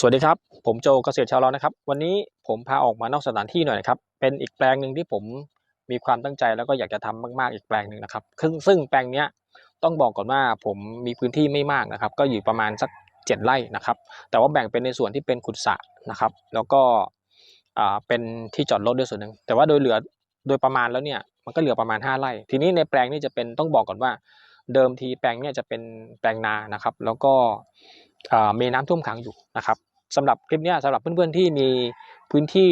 สวัสดีครับ ผมโจเกษตรชาวเรานะครับ วันนี้ผมพาออกมานอกสถานที่หน่อยนะครับ เป็นอีกแปลงหนึ่งที่ผมมีความตั้งใจแล้วก็อยากจะทำมากๆอีกแปลงหนึ่งนะครับซึ่งซึ่งแปลงเนี้ยต้องบอกก่อนว่าผมมีพื้นที่ไม่มากนะครับ ก็อยู่ประมาณสักเจ็ดไร่นะครับ แต่ว่าแบ่งเป็นในส่วนที่เป็นขุดสระนะครับ แล้วก็อ่าเป็นที่จอดรถด้วยส่วนหนึ่งแต่ว่าโดยเหลือโดยประมาณแล้วเนี่ยมันก็เหลือประมาณ 5ไร่ ทีนี้ในแปลงนี้จะเป็นต้องบอกก่อนว่า เดิมทีแปลงเนี่ยจะเป็นแปลงนานะครับ แล้วก็มีน้ำท่วมขังอยู่นะครับ สำหรับคลิปนี้ยสำหรับเพื่อนๆที่มีพื้นที่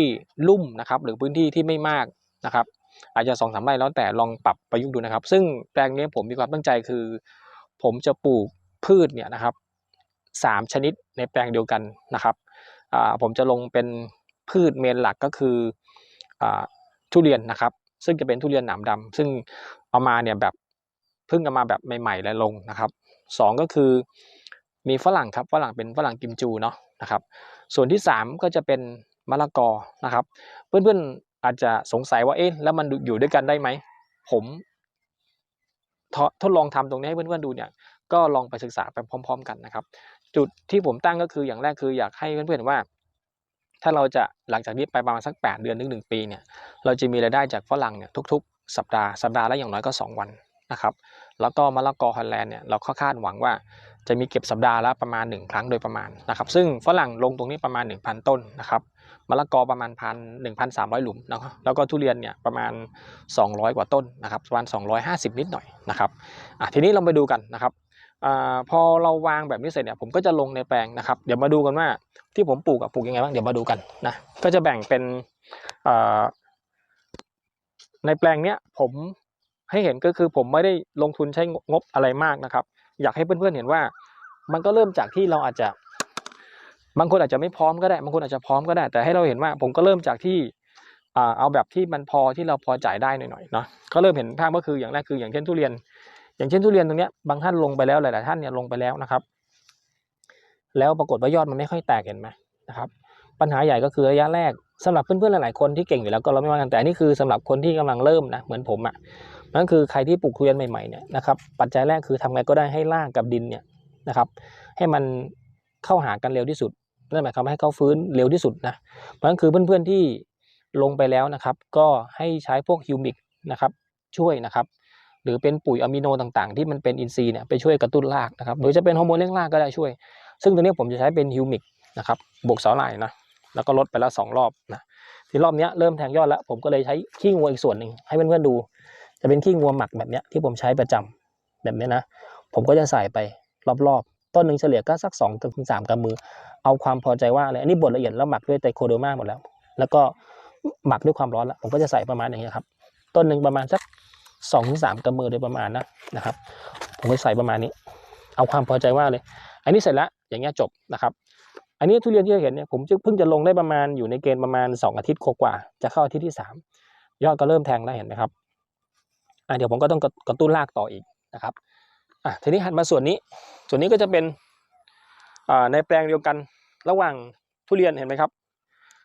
ลุ่มนะครับ หรือพื้นที่ที่ไม่มากนะครับ อาจจะสองสามไร่แล้วแต่ลองปรับประยุกต์ดูนะครับ ซึ่งแปลงนี้ผมมีความตั้งใจคือ ผมจะปลูกพืชเนี่ยนะครับสามชนิดในแปลงเดียวกันนะครับผมจะลงเป็นพืชเมนหลักก็คืออทุเรียนนะครับ ซึ่งจะเป็นทุเรียนหนามดำซึ่งเอามาเนี่ยแบบเพิ่งเอามาแบบใหม่ๆแล้วลงนะครับสองก็คือมีฝรั่งครับฝรั่งเป็นฝรั่งกิมจูเนาะ นะครับ ส่วนที่สามก็จะเป็นมะละกอนะครับ เพื่อนๆอาจจะสงสัยว่าเอ๊ะแล้วมันอยู่ด้วยกันได้ไหม ผมทดลองทำตรงนี้ให้เพื่อนๆดูเนี่ยก็ลองไปศึกษาไปพร้อม ๆ กันนะครับ จุดที่ผมตั้งก็คืออย่างแรกคืออยากให้เพื่อนๆว่า ถ้าเราจะหลังจากนี้ไปประมาณสัก 8 เดือนถึงหนึ่งปีเนี่ยเราจะมีรายได้จากฝรั่งเนี่ยทุก ๆ สัปดาห์สัปดาห์ละอย่างน้อยก็ 2 วัน นะครับ แล้วก็มะละกอฮอลแลนด์เนี่ยเราคาดหวังว่าจะมีเก็บสัปดาห์ละประมาณ 1 ครั้งโดยประมาณนะครับซึ่งฝรั่งลงตรงนี้ประมาณ 1,000 ต้นนะครับมะละกอประมาณพันหนึ่งพันสามร้อยหลุมนะครับแล้วก็ทุเรียนเนี่ยประมาณ 200 กว่าต้นนะครับประมาณ 250 นิดหน่อยนะครับอะทีนี้เราไปดูกันนะครับอาพอเราวางแบบนี้เสร็จเนี่ยผมก็จะลงในแปลงนะครับเดี๋ยวมาดูกันว่าที่ผมปลูกกับปลูกยังไงบ้างเดี๋ยวมาดูกันนะก็จะแบ่งเป็นอ่าในแปลงเนี้ยผม ให้เห็นก็คือผมไม่ได้ลงทุนใช้งบอะไรมากนะครับ อยากให้เพื่อนๆเห็นว่า มันก็เริ่มจากที่เราอาจจะบางคนอาจจะไม่พร้อมก็ได้บางคนอาจจะพร้อมก็ได้ แต่ให้เราเห็นว่าผมก็เริ่มจากที่เอาแบบที่มันพอที่เราพอจ่ายได้หน่อยๆเนาะก็เริ่มเห็นภาพก็คืออย่างแรกคืออย่างเช่นทุเรียน อย่างเช่นทุเรียนตรงเนี้ยบางท่านลงไปแล้วหลายๆท่านเนี่ยลงไปแล้วนะครับ แล้วปรากฏว่ายอดมันไม่ค่อยแตกเห็นไหมนะครับ ปัญหาใหญ่ก็คือระยะแรกสำหรับเพื่อนๆหลายๆคนที่เก่งอยู่แล้วก็เราไม่ว่ากันแต่นนี่คือสำหรับคนที่กำลังเริ่มนะเหมือนผมอะ นั่นคือใครที่ปลูกทุเรียนใหม่ๆเนี่ยนะครับปัจจัยแรกคือทำไงก็ได้ให้รากกับดินเนี่ยนะครับให้มันเข้าหากันเร็วที่สุดนั่นหมายความว่าให้เขาฟื้นเร็วที่สุดนะเพราะนั้นคือเพื่อนๆที่ลงไปแล้วนะครับ ก็ให้ใช้พวกฮิวมิกนะครับช่วยนะครับหรือเป็นปุ๋ยอะมิโนต่างๆ ที่มันเป็นอินทรีย์เนี่ยไปช่วยกระตุ้นรากนะครับหรือจะเป็นฮอร์โมนเร่งรากก็ได้ช่วย ซึ่งตัวนี้ผมจะใช้เป็นฮิวมิกนะครับบวกสาหร่ายนะแล้วก็ลดไปแล้วสองรอบนะที่รอบนี้เริ่มแทงยอดแล้ว ผมก็เลยใช้ขี้งัวอีกส่วนหนึ่งให้เพื่อนๆดู จะเป็นขี้งัวหมักแบบเนี้ยที่ผมใช้ประจำแบบนี้นะ ผมก็จะใส่ไปรอบๆ ต้นหนึ่งเฉลี่ยก็สักสองถึงสามกำมือ เอาความพอใจว่าอะไรอันนี้บดละเอียดแล้วหมักด้วยไตรโคเดอร์มาหมดแล้ว แล้วก็หมักด้วยความร้อนแล้วผมก็จะใส่ประมาณอย่างนี้ยครับ ต้นหนึ่งประมาณสักสองถึงสามกำมือโดยประมาณนะนะครับ ผมก็ใส่ประมาณนี้ เอาความพอใจว่าเลย อันนี้เสร็จแล้วอย่างเงี้ยจบนะครับ อันนี้ทุเรียนที่เราเห็นเนี่ยผมเพิ่งจะลงได้ประมาณอยู่ในเกณฑ์ประมาณสองอาทิตย์กว่าจะเข้าอาทิตย์ที่สามยอดก็เริ่มแทงแล้วเห็นไหมครับ อะเดี๋ยวผมก็ต้องกระกระตุ้นรากต่ออีกนะครับอะทีนี้หันมาส่วนนี้ ส่วนนี้ก็จะเป็นอ่าในแปลงเดียวกันระหว่างทุเรียนเห็นไหมครับ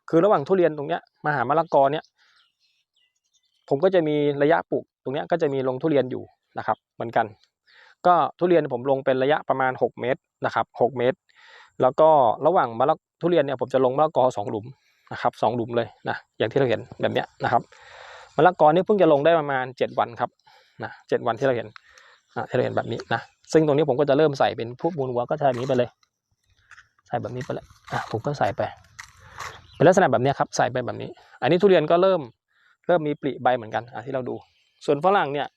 คือระหว่างทุเรียนตรงเนี้ยมาหามะละกอเนี่ยผมก็จะมีระยะปลูกตรงเนี้ยก็จะมีลงทุเรียนอยู่นะครับ เหมือนกัน ก็ทุเรียนผมลงเป็นระยะประมาณ 6 เมตรนะครับ 6 เมตร แล้วก็ระหว่างมะละทุเรียนเนี่ยผมจะลงมะละกอสองหลุมนะครับสองหลุมเลยนะอย่างที่เราเห็นแบบเนี้ยนะครับ มะละกอนี่เพิ่งจะลงได้ประมาณ 7 วันครับนะเจ็ดวันที่เราเห็นที่เราเห็นแบบนี้นะซึ่งตรงนี้ผมก็จะเริ่มใส่เป็นพวกมูลวัวก็ใช้แบบนี้ไปเลย ใส่แบบนี้ไปเลยอะผมก็ใส่ไปเป็นลักษณะแบบนี้ครับใส่ไปแบบนี้ อันนี้ทุเรียนก็เริ่มเริ่มมีปลิใบเหมือนกันอะที่เราดู ส่วนฝรั่งเนี่ย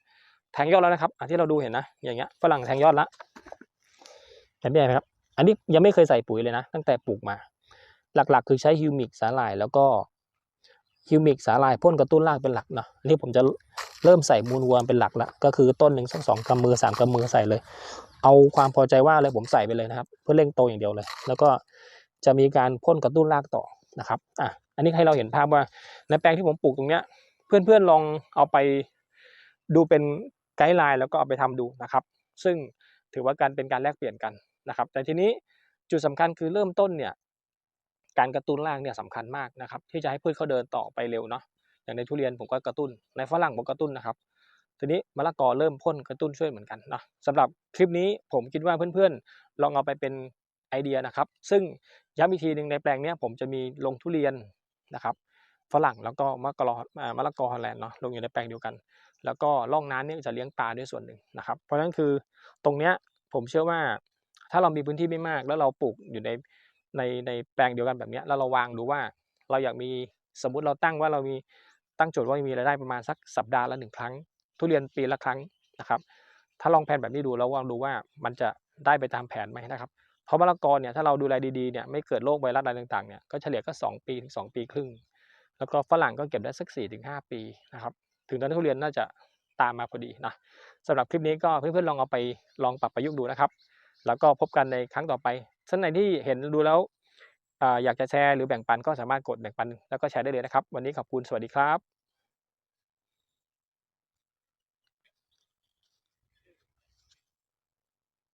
แทงยอดแล้วนะครับอะที่เราดูเห็นนะอย่างเงี้ยฝรั่งแทงยอดละเห็นไหมครับอันนี้ยังไม่เคยใส่ปุ๋ยเลยนะ ตั้งแต่ปลูกมา หลักๆ คือใช้ฮิวมิกสาหร่ายแล้วก็ ฮิวมิกสาหร่ายพ่นกระตุ้นรากเป็นหลักเนาะอันนี้ผมจะเริ่มใส่มูลวัวเป็นหลักละก็คือต้นหนึ่งสักสองกำมือสามกำมือใส่เลย เอาความพอใจว่าเลยผมใส่ไปเลยนะครับ เพื่อเร่งโตอย่างเดียวเลย แล้วก็จะมีการพ่นกระตุ้นรากต่อนะครับอะอันนี้ให้เราเห็นภาพว่าในแปลงที่ผมปลูกตรงเนี้ย เพื่อนๆลองเอาไปดูเป็นไกด์ไลน์แล้วก็เอาไปทำดูนะครับ ซึ่งถือว่าการเป็นการแลกเปลี่ยนกันนะครับ แต่ทีนี้จุดสำคัญคือเริ่มต้นเนี่ย การกระตุ้นรากเนี่ยสำคัญมากนะครับ ที่จะให้พืชเขาเดินต่อไปเร็วเนาะอย่างในทุเรียนผมก็กระตุ้น ในฝรั่งผมกระตุ้นนะครับ ทีนี้มะละกอเริ่มพ่นกระตุ้นช่วยเหมือนกันเนาะสำหรับคลิปนี้ผมคิดว่าเพื่อนๆ ลองเอาไปเป็นไอเดียนะครับ ซึ่งย้ำอีกทีหนึ่งในแปลงเนี้ยผมจะมีลงทุเรียนนะครับฝรั่งแล้วก็มะกะลออ่ามะละกอฮอลแลนด์เนาะลงอยู่ในแปลงเดียวกัน แล้วก็ร่องน้ำเนี่ยจะเลี้ยงปลาด้วยส่วนหนึ่งนะครับ เพราะฉะนั้นคือตรงเนี้ยผมเชื่อว่าถ้าเรามีพื้นที่ไม่มาก แล้วเราปลูกอยู่ใน ในในแปลงเดียวกันแบบนี้แล้วเราวางดูว่าเราอยากมีสมมุติเราตั้งว่าเรามีตั้งโจทย์ว่ามีรายได้ประมาณสักสัปดาห์ละหนึ่งครั้ง ทุเรียนปีละครั้งนะครับ ถ้าลองแผนแบบนี้ดูแล้วลองดูว่ามันจะได้ไปตามแผนไหมนะครับ เพราะมะละกอเนี่ยถ้าเราดูแลดีๆเนี่ยไม่เกิดโรคไวรัสอะไรต่างๆเนี่ยก็เฉลี่ยก็ 2 ปีถึง 2 ปีครึ่ง แล้วก็ฝรั่งก็เก็บได้สัก4-5ปีนะครับ ถึงตอนทุเรียนน่าจะตามมาพอดีนะสำหรับคลิปนี้ก็เพื่อนๆลองเอาไปลองปรับประยุกต์ดูนะครับ แล้วก็พบกันในครั้งต่อไป ท่านไหนที่เห็นดูแล้วอ่าอยากจะแชร์หรือแบ่งปันก็สามารถกดแบ่งปันแล้วก็แชร์ได้เลยนะครับ วันนี้ขอบคุณสวัสดีครับ